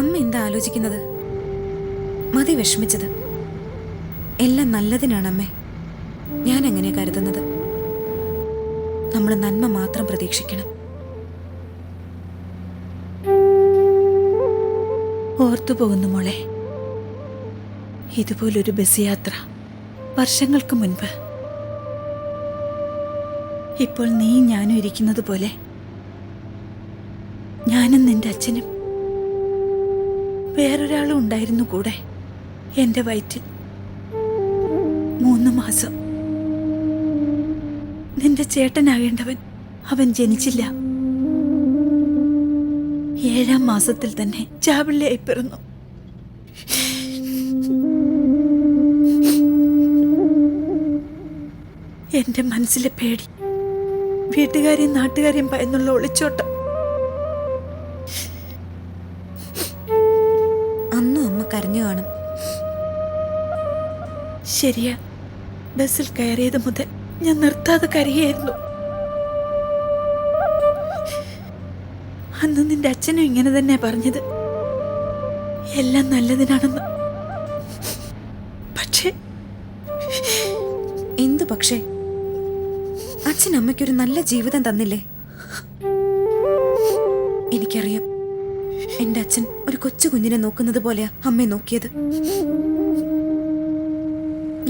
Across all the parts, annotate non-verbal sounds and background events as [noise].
അമ്മ എന്താ ആലോചിക്കുന്നത്? മതി വിഷമിച്ചത്. എല്ലാം നല്ലതിനാണമ്മേ. ഞാൻ അങ്ങനെ കരുതുന്നത്. നമ്മൾ നന്മ മാത്രം പ്രതീക്ഷിക്കണം. ഓർത്തു പോകുന്നു മോളെ. ഇതുപോലൊരു ബസ് യാത്ര വർഷങ്ങൾക്ക് മുൻപ്. ഇപ്പോൾ നീ ഞാനും ഇരിക്കുന്നത് പോലെ. ഞാനും നിന്റെ അച്ഛനും വേറൊരാളും ഉണ്ടായിരുന്നു കൂടെ. എന്റെ വയറ്റിൽ മൂന്ന് മാസം. നിന്റെ ചേട്ടനാകേണ്ടവൻ അവൻ ജനിച്ചില്ല. ഏഴാം മാസത്തിൽ തന്നെ ചാവിള്ളിയായി പിറന്നു. എന്റെ മനസ്സിലെ പേടി വീട്ടുകാരെയും നാട്ടുകാരെയും ഭയന്നുള്ള ഒളിച്ചോട്ടം. ശരിയാ. ബസ്സിൽ കയറിയത് മുതൽ ഞാൻ നിർത്താതെ കരയായിരുന്നു. അന്ന് നിന്റെ അച്ഛനും ഇങ്ങനെ തന്നെ പറഞ്ഞത്. എല്ലാം നല്ലതിനാണെന്ന്. പക്ഷേ എന്തു പക്ഷേ? അച്ഛൻ അമ്മയ്ക്കൊരു നല്ല ജീവിതം തന്നില്ലേ? എനിക്കറിയാം. എന്റെ അച്ഛൻ ഒരു കൊച്ചു കുഞ്ഞിനെ നോക്കുന്നത് പോലെയാ അമ്മയെ നോക്കിയത്.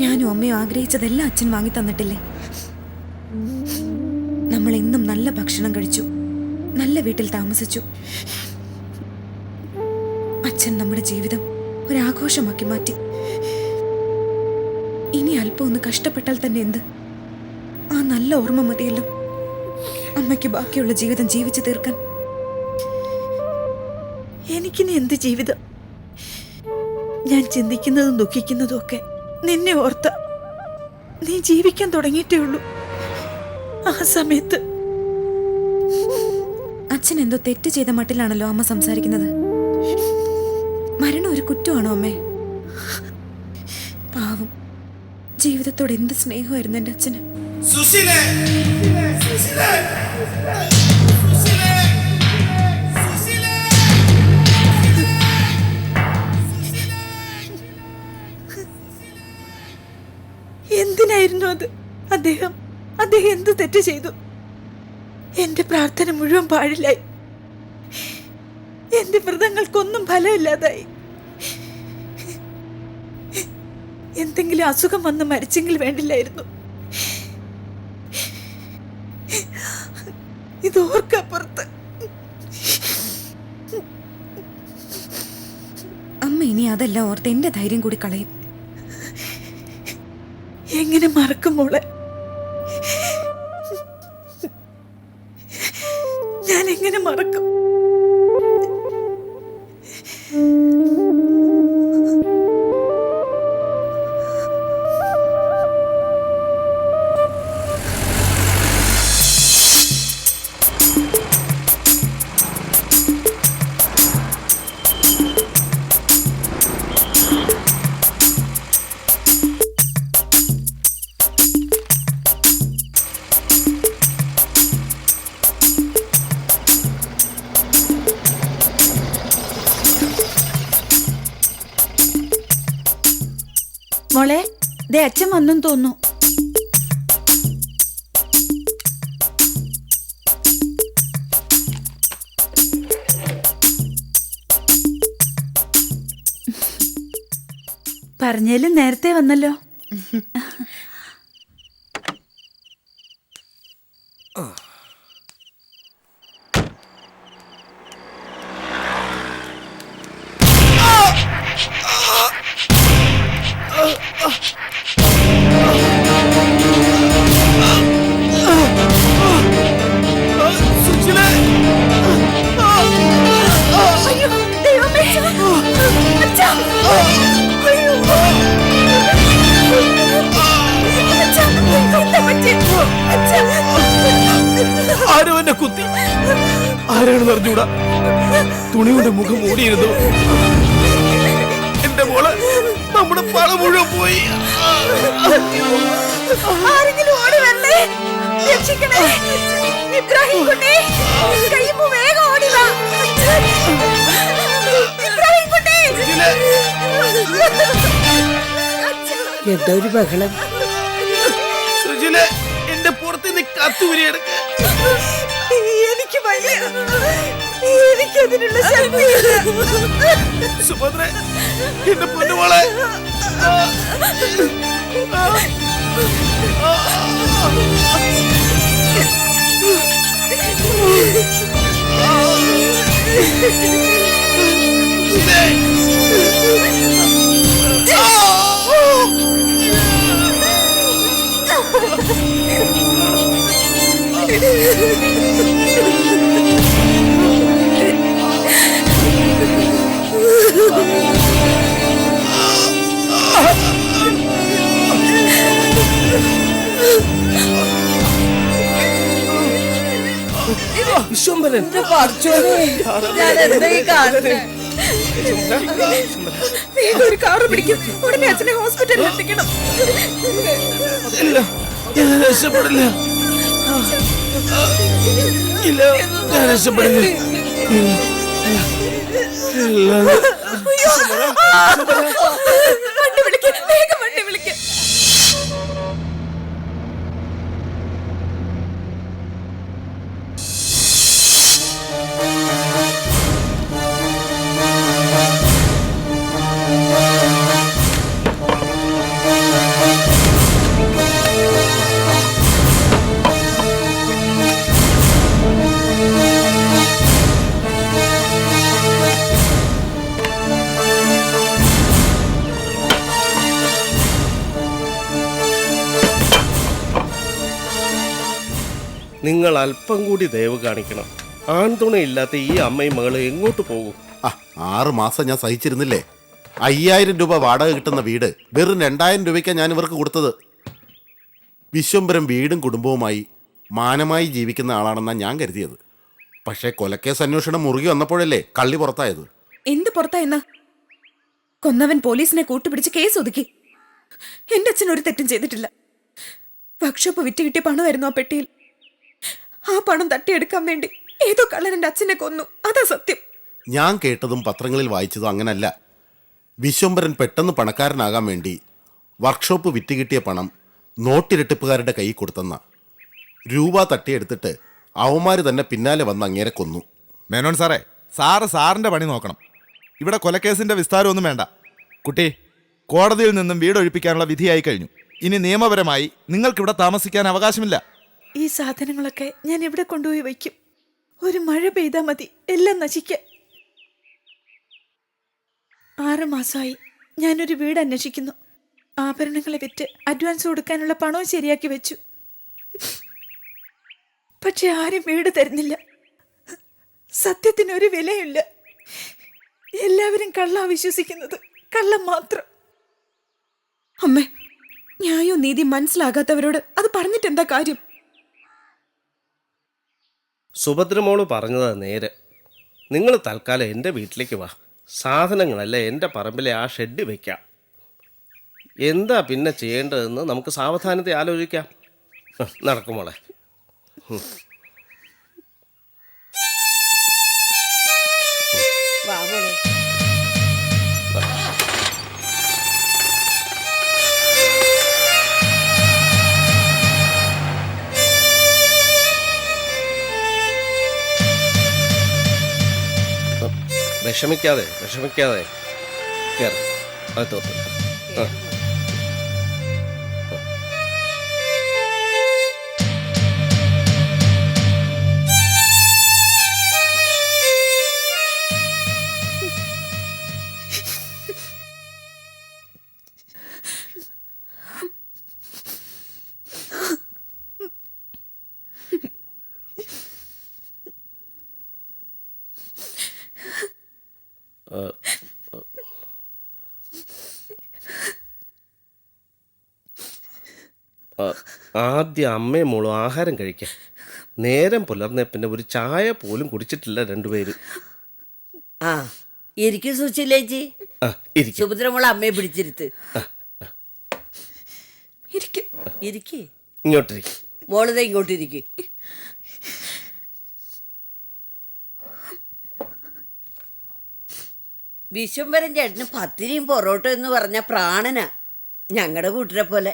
ഞാനും അമ്മയും ആഗ്രഹിച്ചതെല്ലാം അച്ഛൻ വാങ്ങി തന്നിട്ടില്ലേ? നമ്മൾ എന്നും നല്ല ഭക്ഷണം കഴിച്ചു. നല്ല വീട്ടിൽ താമസിച്ചു. അച്ഛൻ നമ്മുടെ ജീവിതം ഒരാഘോഷമാക്കി മാറ്റി. ഇനി അല്പം ഒന്ന് കഷ്ടപ്പെട്ടാൽ തന്നെ എന്ത്? ആ നല്ല ഓർമ്മ മതിയല്ലോ. അമ്മയ്ക്ക് ബാക്കിയുള്ള ജീവിതം ജീവിച്ചു തീർക്കാൻ. എനിക്കിനി എന്ത് ജീവിതം? ഞാൻ ചിന്തിക്കുന്നതും ദുഃഖിക്കുന്നതും ഒക്കെ നിന്നെ ഓർത്ത് നീ ജീവിക്കാൻ തുടങ്ങിയിട്ടേ ഉള്ളൂ. ആ സമയത്ത്. അച്ഛൻ എന്തോ തെറ്റ് ചെയ്ത മട്ടിലാണല്ലോ അമ്മ സംസാരിക്കുന്നത്. മരണം ഒരു കുറ്റമാണോ അമ്മേ? പാവം. ജീവിതത്തോട് എന്ത് സ്നേഹമായിരുന്നു എന്റെ അച്ഛന്? സുശീലേ അദ്ദേഹം അദ്ദേഹം എന്ത് തെറ്റ് ചെയ്തു? എന്റെ പ്രാർത്ഥന മുഴുവൻ പാഴിലായി. എന്റെ വ്രതങ്ങൾക്കൊന്നും ഫലമില്ലാതായി. എന്തെങ്കിലും അസുഖം വന്ന് മരിച്ചെങ്കിൽ വേണ്ടില്ലായിരുന്നു. ഇത് ഓർക്കപ്പുറത്ത് അമ്മ ഇനി അതെല്ലാം ഓർത്ത് എന്റെ ധൈര്യം കൂടി കളയും. എങ്ങനെ മറക്കും മോളെ? ദേ അച്ഛൻ വന്നെന്ന് തോന്നുന്നു. പറഞ്ഞാലും നേരത്തെ വന്നല്ലോ. [laughs] കുത്തി. ആരാണെന്ന് അറിഞ്ഞൂടാ തുണി കൊണ്ട് മുഖം മൂടിയിരുന്നു എന്റെ മോൾ നമ്മുടെ പള മുഴുവൻ പോയി. ആരെങ്കിലും ഓടി വരണേ രക്ഷിക്കണേ. ഇബ്രാഹിം കുട്ടി കഴിയുമ്പോ വേഗം ഓടി വാ. ഇബ്രാഹിം കുട്ടി എന്താ ഒരു ബഹളം. എനിക്ക് വയ്യ. എനിക്കതിനുള്ള ശക്തിയില്ല സുഭദ്ര എന്റെ പൊന്നുമോളെ. വിശ്വംഭരൻ ഒരു കാറ് പിടിക്കും. ഉടനെ അച്ഛനെ ഹോസ്പിറ്റലിൽ എത്തിക്കണം. ഇല്ല ഞാൻ രക്ഷപ്പെടില്ല. ഇല്ല ഞാൻ രക്ഷപ്പെടില്ല. ഇല്ല നിങ്ങൾ അല്പം കൂടി ദയവ് കാണിക്കണം. ആൺതുണയില്ലാത്ത ഈ അമ്മയും മകൾ എങ്ങോട്ട് പോകും? ആ, ആറ് മാസം ഞാൻ സഹിച്ചിരുന്നില്ലേ? അയ്യായിരം രൂപ വാടക കിട്ടുന്ന വീട് വെറും രണ്ടായിരം രൂപയ്ക്കാണ് ഞാൻ ഇവർക്ക് കൊടുത്തത്. വിശ്വംബരം വീടും കുടുംബവുമായി മാനമായി ജീവിക്കുന്ന ആളാണെന്നാണ് ഞാൻ കരുതിയത്. പക്ഷേ കൊലക്കേസ് അന്വേഷണം മുറുകി വന്നപ്പോഴല്ലേ കള്ളി പുറത്തായത്. എന്ത് പുറത്തായെന്ന് കൊന്നവൻ പോലീസിനെ കൂട്ടുപിടിച്ച് കേസ് ഒതുക്കി. എന്റെ അച്ഛൻ ഒരു തെറ്റും ചെയ്തിട്ടില്ല. വർക്ക്ഷോപ്പ് വിറ്റ് കിട്ടിയ പണമായിരുന്നു ആ പെട്ടിയിൽ. ആ പണം തട്ടിയെടുക്കാൻ വേണ്ടി ഏതോ കള്ളൻ എന്റെ അച്ഛനെ കൊന്നു. അതാ സത്യം. ഞാൻ കേട്ടതും പത്രങ്ങളിൽ വായിച്ചതും അങ്ങനല്ല. വിശ്വംബരൻ പെട്ടെന്ന് പണക്കാരനാകാൻ വേണ്ടി വർക്ക്ഷോപ്പ് വിറ്റ് കിട്ടിയ പണം നോട്ടിരട്ടിപ്പുകാരുടെ കൈ കൊടുത്തെന്ന. രൂപ തട്ടിയെടുത്തിട്ട് അവന്മാര് തന്നെ പിന്നാലെ വന്ന് അങ്ങേരെ കൊന്നു. മേനോൻ സാറേ സാറ് സാറിന്റെ പണി നോക്കണം. ഇവിടെ കൊലക്കേസിന്റെ വിസ്താരമൊന്നും വേണ്ട. കുട്ടി കോടതിയിൽ നിന്നും വീടൊഴിപ്പിക്കാനുള്ള വിധിയായി കഴിഞ്ഞു. ഇനി നിയമപരമായി നിങ്ങൾക്കിവിടെ താമസിക്കാൻ അവകാശമില്ല. ഈ സാധനങ്ങളൊക്കെ ഞാൻ എവിടെ കൊണ്ടുപോയി വയ്ക്കും? ഒരു മഴ പെയ്താൽ മതി എല്ലാം നശിക്ക. ആറ് മാസമായി ഞാനൊരു വീട് അന്വേഷിക്കുന്നു. ആഭരണങ്ങളെ വിറ്റ് അഡ്വാൻസ് കൊടുക്കാനുള്ള പണവും ശരിയാക്കി വെച്ചു. പക്ഷെ ആരും വീട് തരുന്നില്ല. സത്യത്തിന് ഒരു വിലയില്ല എല്ലാവരും കള്ള വിശ്വസിക്കുന്നത് കള്ളം മാത്രം. അമ്മേ ന്യായോ നീതി മനസ്സിലാകാത്തവരോട് അത് പറഞ്ഞിട്ട് എന്താ കാര്യം? സുഭദ്രമോൾ പറഞ്ഞത് നേരെ. നിങ്ങൾ തൽക്കാലം എന്റെ വീട്ടിലേക്ക് വാ. സാധനങ്ങളല്ലേ എന്റെ പറമ്പിലെ ആ ഷെഡ് വയ്ക്കാം എന്താ പിന്നെ ചെയ്യേണ്ടതെന്ന് നമുക്ക് സാവധാനത്തെ ആലോചിക്കാം. ഹ്, വിഷമിക്കാതെ വിഷമിക്കാതെ കയറി അത് ആ. ആ, ആദ്യം അമ്മയും മോളും ആഹാരം കഴിക്കാം. നേരം പുലർന്നേ പിന്നെ ഒരു ചായ പോലും കുടിച്ചിട്ടില്ല രണ്ടുപേരും. ആ ഇരിക്കും സുശീലേച്ചി ആ ഇരിക്കും. സുഭദ്രമോളെ അമ്മയെ പിടിച്ചിരുത്ത്. ഇരിക്കും. ഇരിക്കേ. ഇങ്ങോട്ടിരിക്കും. മോളതെ ഇങ്ങോട്ട് ഇരിക്കേ വിശ്വംഭരൻ ചേട്ടന് പത്തിരിയും പൊറോട്ട എന്ന് പറഞ്ഞ പ്രാണനാ. ഞങ്ങളുടെ കൂട്ടരെ പോലെ.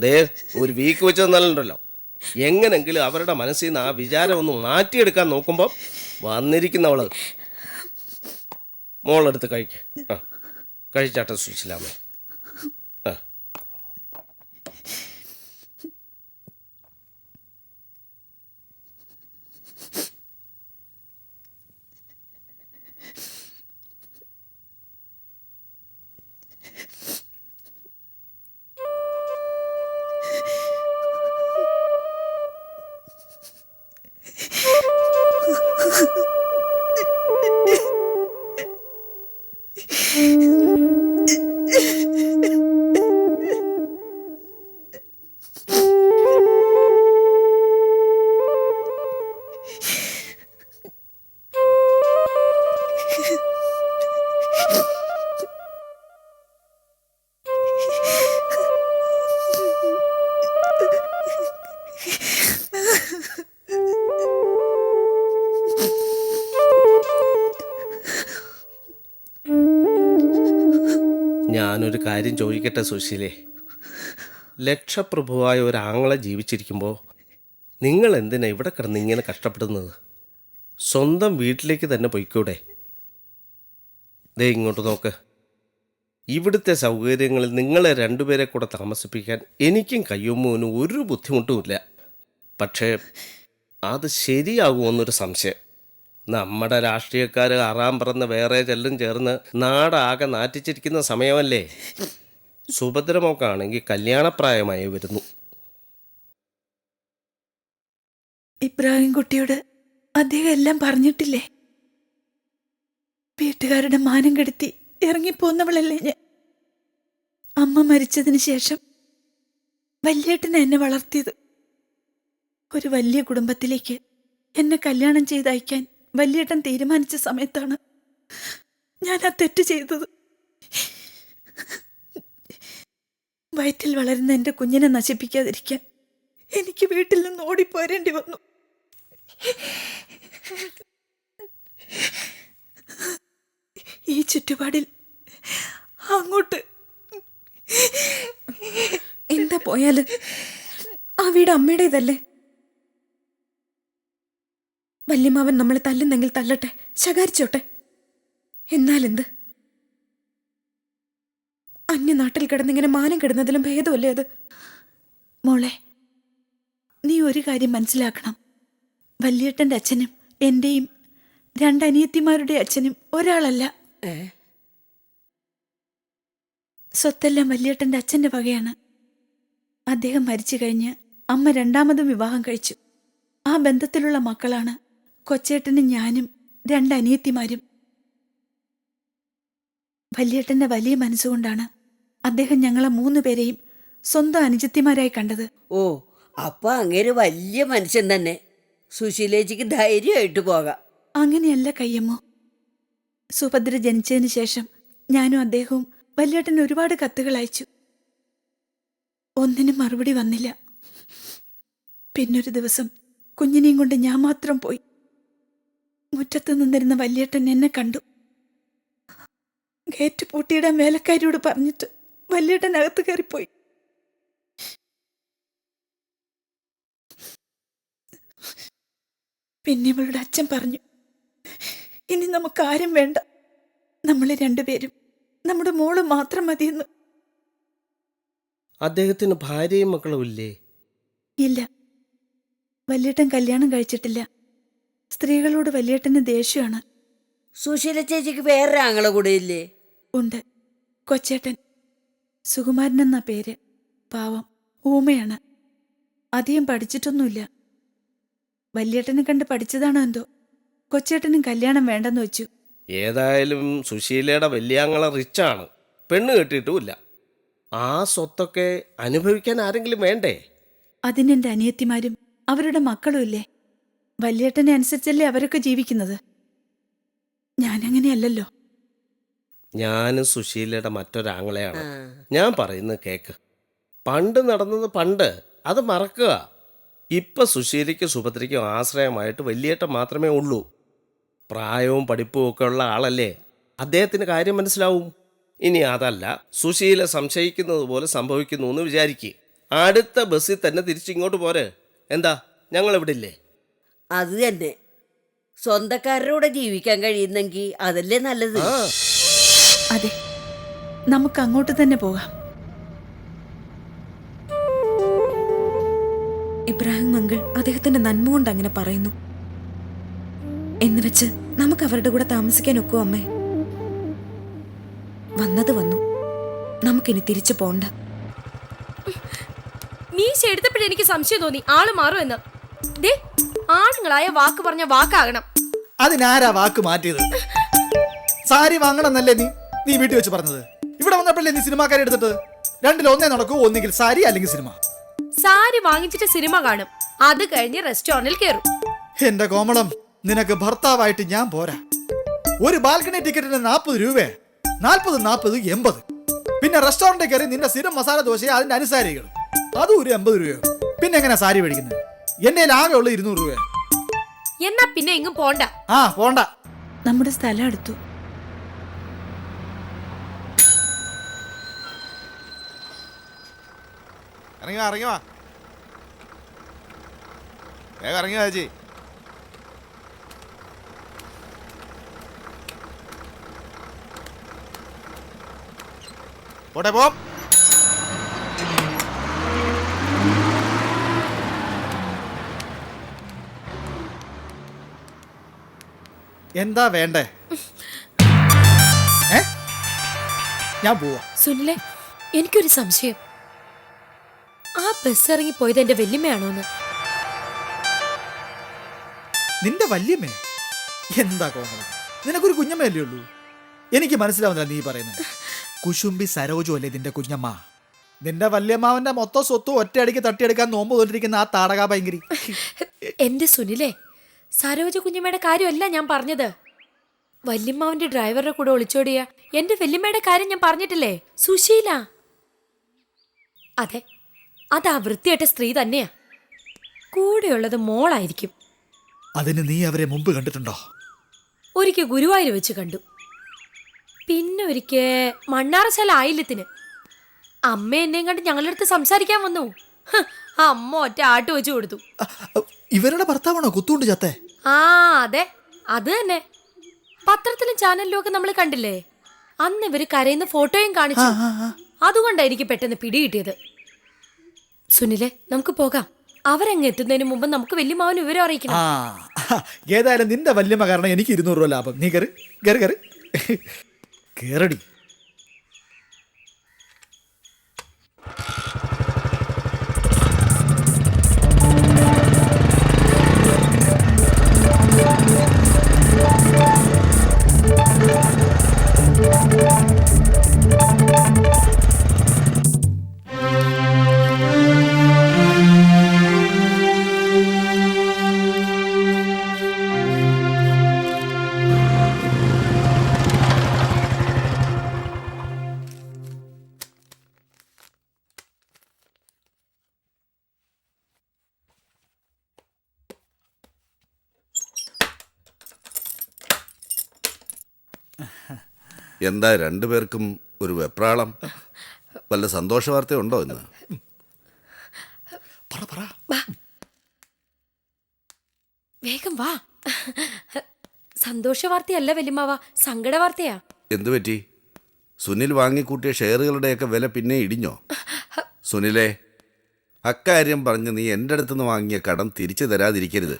ദേ ഒരു വീക്ക് വെച്ച് തന്നാലുണ്ടല്ലോ എങ്ങനെങ്കിലും അവരുടെ മനസ്സിൽ നിന്ന് ആ വിചാരം ഒന്ന് മാറ്റിയെടുക്കാൻ നോക്കുമ്പോൾ വന്നിരിക്കുന്നവൾ. മോളെടുത്ത് കഴിക്ക. ആ കഴിച്ചാട്ടെ സുശീലാമേ ഞാനൊരു കാര്യം ചോദിക്കട്ടെ സുശീലേ? ലക്ഷപ്രഭുവായ ഒരു ആങ്ങളെ ജീവിച്ചിരിക്കുമ്പോൾ നിങ്ങൾ എന്തിനാ ഇവിടെ കിടന്ന് ഇങ്ങനെ കഷ്ടപ്പെടുന്നത്? സ്വന്തം വീട്ടിലേക്ക് തന്നെ പൊയ്ക്കൂടെ? ദേ ഇങ്ങോട്ട് നോക്ക്. ഇവിടുത്തെ സൗകര്യങ്ങളിൽ നിങ്ങളെ രണ്ടുപേരെ കൂടെ താമസിപ്പിക്കാൻ എനിക്കും കയ്യുമ്മൂനും ഒരു ബുദ്ധിമുട്ടുമില്ല. പക്ഷേ അത് ശരിയാകുമെന്നൊരു സംശയം. നമ്മുടെ രാഷ്ട്രീയക്കാർ ആറാം പറന്ന് വേറെ ചെല്ലും ചേർന്ന് നാടാകെ നാറ്റിച്ചിരിക്കുന്ന സമയമല്ലേ? സുഭദ്രമോക്കാണെങ്കിൽ കല്യാണപ്രായമായി വരുന്നു. ഇബ്രാഹിം കുട്ടിയോട് അദ്ദേഹം എല്ലാം പറഞ്ഞിട്ടില്ലേ? വീട്ടുകാരുടെ മാനം കെടുത്തി ഇറങ്ങിപ്പോന്നവളല്ലേ ഞാൻ. അമ്മ മരിച്ചതിന് ശേഷം വല്യേട്ടനെ എന്നെ വളർത്തിയത്. ഒരു വലിയ കുടുംബത്തിലേക്ക് എന്നെ കല്യാണം ചെയ്തയക്കാൻ വല്യേട്ടൻ തീരുമാനിച്ച സമയത്താണ് ഞാൻ ആ തെറ്റ് ചെയ്തത്. വയറ്റിൽ വളരുന്ന എന്റെ കുഞ്ഞിനെ നശിപ്പിക്കാതിരിക്കാൻ എനിക്ക് വീട്ടിൽ നിന്ന് ഓടിപ്പോരേണ്ടി വന്നു. ഈ ചുറ്റുപാടിൽ അങ്ങോട്ട് എന്താ പോയാൽ? ആ വീട് അമ്മയുടേതല്ലേ? വല്യമാവൻ നമ്മളെ തല്ലുന്നെങ്കിൽ തല്ലട്ടെ ശകാരിച്ചോട്ടെ. എന്നാലെന്ത്? അന്യനാട്ടിൽ കിടന്നിങ്ങനെ മാനം കിടന്നതിലും ഭേദമല്ലേ അത്? മോളെ നീ ഒരു കാര്യം മനസ്സിലാക്കണം. വല്യേട്ടന്റെ അച്ഛനും എന്റെയും രണ്ടനിയത്തിമാരുടെ അച്ഛനും ഒരാളല്ല? സ്വത്തെല്ലാം വല്യേട്ടന്റെ അച്ഛന്റെ വകയാണ്. അദ്ദേഹം മരിച്ചു കഴിഞ്ഞ് അമ്മ രണ്ടാമതും വിവാഹം കഴിച്ചു. ആ ബന്ധത്തിലുള്ള മക്കളാണ് കൊച്ചേട്ടനും ഞാനും രണ്ടനിയത്തിമാരും വല്യേട്ടന്റെ വലിയ മനസ്സുകൊണ്ടാണ് അദ്ദേഹം ഞങ്ങളെ മൂന്ന് പേരെയും സ്വന്തം അനുജത്തിമാരായി കണ്ടത്. ഓ അപ്പൊ അങ്ങേര് വലിയ മനുഷ്യൻ തന്നെ. സുശീലേച്ചിക്ക് ധൈര്യമായിട്ട് പോകാം. അങ്ങനെയല്ല കയ്യമ്മോ. സുഭദ്ര ജനിച്ചതിന് ശേഷം ഞാനും അദ്ദേഹവും വല്യേട്ടൻ ഒരുപാട് കത്തുകൾ അയച്ചു. ഒന്നിനും മറുപടി വന്നില്ല. പിന്നൊരു ദിവസം കുഞ്ഞിനെയും കൊണ്ട് ഞാൻ മാത്രം പോയി. മുറ്റത്ത് നിന്നിരുന്ന വല്യേട്ടൻ എന്നെ കണ്ടു. ഗേറ്റ് പൂട്ടിയിടാൻ വേലക്കാരിയോട് പറഞ്ഞിട്ട് വല്യേട്ടൻ അകത്ത് കയറിപ്പോയി. പിന്നെ ഇവളുടെ അച്ഛൻ പറഞ്ഞു ഇനി നമുക്ക് ആരും വേണ്ട. നമ്മൾ രണ്ടുപേരും നമ്മുടെ മോൾ മാത്രം മതിയെന്ന്. അദ്ദേഹത്തിന് ഭാര്യയും മക്കളും ഇല്ലേ? ഇല്ല. വല്യേട്ടൻ കല്യാണം കഴിച്ചിട്ടില്ല. സ്ത്രീകളോട് വലിയേട്ടന് ദേഷ്യമാണ്. സുശീല ചേച്ചിക്ക് വേറെ ആങ്ങളെ കൂടെ ഇല്ലേ? ഉണ്ട്. കൊച്ചേട്ടൻ. സുകുമാരൻ എന്ന പേര്. പാവം. ഊമയാണ്. അധികം പഠിച്ചിട്ടൊന്നുമില്ല. വല്യേട്ടനെ കണ്ട് പഠിച്ചതാണോ എന്തോ? കൊച്ചേട്ടനും കല്യാണം വേണ്ടെന്ന് വെച്ചു. ഏതായാലും സുശീലയുടെ വല്യാങ്ങളെ റിച്ചാണ്. പെണ്ണ് കെട്ടിയിട്ടുമില്ല ആ സ്വത്തൊക്കെ അനുഭവിക്കാൻ ആരെങ്കിലും വേണ്ടേ? അതിനെന്റെ അനിയത്തിമാരും അവരുടെ മക്കളും ഇല്ലേ വല്യേട്ടനെ അനുസരിച്ചല്ലേ അവരൊക്കെ ജീവിക്കുന്നത്? ഞാനങ്ങനെയല്ലല്ലോ. ഞാനും സുശീലയുടെ മറ്റൊരാങ്ങളെയാണ്. ഞാൻ പറയുന്നത് കേക്ക്. പണ്ട് നടന്നത് പണ്ട്. അത് മറക്കുക. ഇപ്പൊ സുശീലയ്ക്കും സുഭദ്രയ്ക്കും ആശ്രയമായിട്ട് വലിയേട്ടൻ മാത്രമേ ഉള്ളൂ. പ്രായവും പഠിപ്പും ഒക്കെ ഉള്ള ആളല്ലേ. അദ്ദേഹത്തിന് കാര്യം മനസ്സിലാവും. ഇനി അതല്ല. സുശീല സംശയിക്കുന്നത് പോലെ സംഭവിക്കുന്നു എന്ന് വിചാരിക്കുക അടുത്ത ബസ്സിൽ തന്നെ തിരിച്ചിങ്ങോട്ട് പോരെ. എന്താ? ഞങ്ങൾ ഇവിടെ ഇല്ലേ? അത് തന്നെ. സ്വന്തക്കാരുടെ കൂടെ ജീവിക്കാൻ കഴിയുന്നെങ്കിൽ അതല്ലേ നല്ലത്. അതെ. നമുക്ക് അങ്ങോട്ട് തന്നെ പോകാം. ഇബ്രാഹിം മംഗൾ അദ്ദേഹത്തിന്റെ നന്മ കൊണ്ട് അങ്ങനെ പറയുന്നു. എന്ന് വെച്ച് നമുക്ക് അവരുടെ കൂടെ താമസിക്കാൻ ഒക്കോ അമ്മേ. വന്നത് വന്നു. നമുക്കിനി തിരിച്ചു പോണ്ട. നീ ചെടുത്തപ്പോഴെനിക്ക് എനിക്ക് സംശയം തോന്നി. ആൾ മാറുമെന്ന്. ദേ ആണുങ്ങളായ വാക്ക് പറഞ്ഞ വാക്കാകണം. അതിനാരാ വാക്ക് മാറ്റിയത്? സാരി വാങ്ങണമെന്നല്ലേ നീ നീ വീട്ടിൽ വെച്ച് പറഞ്ഞത്? ഇവിടെ വന്നപ്പോഴല്ലേ നീ സിനിമാക്കാരെ എടുത്തിട്ട്? രണ്ടിൽ ഒന്നേ നടക്കൂ ഒന്നെങ്കിൽ സാരി അല്ലെങ്കിൽ സിനിമ. സാരി വാങ്ങിച്ചിട്ട് സിനിമ കാണും. അത് കഴിഞ്ഞ് റെസ്റ്റോറന്റിൽ കയറും എന്റെ കോമളം നിനക്ക് ഭർത്താവായിട്ട് ഞാൻ പോരാ. ഒരു ബാൽക്കണി ടിക്കറ്റിന് നാൽപ്പത് രൂപ നാൽപ്പത് നാൽപ്പത് എൺപത്. പിന്നെ റെസ്റ്റോറന്റിൽ കയറി നിന്റെ സ്ഥിരം മസാല ദോശയെ അതിന്റെ അനുസാരികൾ അതും ഒരു എൺപത് രൂപയോ. പിന്നെ എങ്ങനെ സാരി മേടിക്കുന്നത്? എന്റെ ആകെ ഉള്ള ഇരുന്നൂറ് രൂപ എന്നാ പിന്നെ എങ്ങും പോണ്ട. ആ പോണ്ട. നമ്മുടെ സ്ഥലം എടുത്തു ഇറങ്ങി വാ ഇറങ്ങി വാ. വേഗം ഇറങ്ങി വാ ചേച്ചി. പോട്ടെ പോം. എന്താ വേണ്ടേ? ഞാൻ പോവാ. സുനിലെ എനിക്കൊരു സംശയം. ആ ബസ് ഇറങ്ങി പോയത് എന്റെ വല്യമ്മയാണോന്ന്? നിന്റെ വല്യമ്മേ? എന്താ കോമ നിനക്കൊരു കുഞ്ഞമ്മയല്ലേ ഉള്ളൂ? എനിക്ക് മനസ്സിലാവുന്നില്ല നീ പറയുന്നത്. കുശുംബി സരോജു അല്ലേ നിന്റെ കുഞ്ഞമ്മ? നിന്റെ വല്യമ്മാവന്റെ മൊത്തം സ്വത്തും ഒറ്റയടിക്ക് തട്ടിയെടുക്കാൻ നോമ്പ് തോന്നിരിക്കുന്ന ആ താടക ഭയങ്കരി. എന്റെ സുനിലെ സരോജ കുഞ്ഞമ്മയുടെ കാര്യമല്ല ഞാൻ പറഞ്ഞത്. വല്യമ്മാവന്റെ ഡ്രൈവറുടെ കൂടെ ഒളിച്ചോടിയ എന്റെ വല്യമ്മയുടെ കാര്യം ഞാൻ പറഞ്ഞിട്ടില്ലേ? സുശീല. അതെ അതാ വൃത്തിയായിട്ട സ്ത്രീ തന്നെയാ. കൂടെയുള്ളത് മോളായിരിക്കും. അതിന് നീ അവരെ മുമ്പ് കണ്ടിട്ടുണ്ടോ? ഒരിക്കൽ ഗുരുവായൂർ വെച്ച് കണ്ടു. പിന്നെ ഒരിക്കൽ മണ്ണാറശാല ആയില്യത്തിന്. അമ്മ എന്നെയും കണ്ട് ഞങ്ങളുടെ അടുത്ത് സംസാരിക്കാൻ വന്നു. അമ്മ ഒറ്റ ആട്ട് വെച്ചു കൊടുത്തു. ഇവരുടെ ഭർത്താവാണോ കുത്തുകൊണ്ട് ചത്തേ? ആ അതെ. അത് തന്നെ. പത്രത്തിലും ചാനലിലും ഒക്കെ നമ്മൾ കണ്ടില്ലേ? അന്ന് ഇവർ കരയുന്ന ഫോട്ടോയും കാണിച്ചു. അതുകൊണ്ടായിരിക്കും പെട്ടെന്ന് പിടി കിട്ടിയത്. സുനിലെ നമുക്ക് പോകാം. അവരങ്ങ് എത്തുന്നതിന് മുമ്പ് നമുക്ക് വല്യമാവൻ വിവരം അറിയിക്കണം. ആ ഏതായാലും നിന്റെ വല്യമ്മ കാരണം എനിക്ക് ഇരുന്നൂറ് രൂപ ലാഭം. നീ കയറി കയറി കയറി കേറടി. എന്താ രണ്ടുപേർക്കും ഒരു വെപ്രാളം? വല്ല സന്തോഷ വാർത്ത ഉണ്ടോ ഇന്ന്? പറ പറ. വേഗം വാ. സന്തോഷ വാർത്തയല്ല വല്യമാവ സങ്കട വാർത്തയാ. എന്തു പറ്റി? സുനിൽ വാങ്ങിക്കൂട്ടിയ ഷെയറുകളുടെയൊക്കെ വില പിന്നെ ഇടിഞ്ഞോ? സുനിലെ അക്കാര്യം പറഞ്ഞ് നീ എന്റെ അടുത്തുനിന്ന് വാങ്ങിയ കടം തിരിച്ചു തരാതിരിക്കരുത്.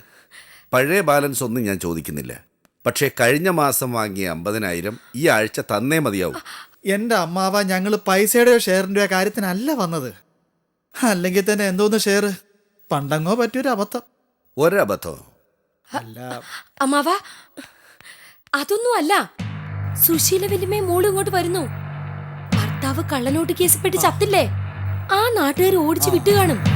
പഴയ ബാലൻസ് ഒന്നും ഞാൻ ചോദിക്കുന്നില്ല. പക്ഷേ കഴിഞ്ഞ മാസം വാങ്ങിയ അമ്പതിനായിരം ഈ ആഴ്ച തന്നേ മതിയാവും. എന്റെ അമ്മാവ ഞങ്ങൾ പൈസയുടെയോ ഷെയറിന്റെയോ കാര്യത്തിനല്ല വന്നത്. അല്ലെങ്കിൽ തന്നെ എന്തോന്ന് ഷെയർ പണ്ടങ്ങോ പറ്റിയൊരു അബദ്ധം. ഒരബദ്ധം. അല്ല. അമ്മാവ അതൊന്നും അല്ല സുശീല വലിമേ മോൾ ഇങ്ങോട്ട് വരുന്നു. ഭർത്താവ് കള്ളനോട്ട് കേസിൽപ്പെട്ട് ചത്തില്ലേ? ആ നാട്ടുകാർ ഓടിച്ചു വിട്ടു കാണും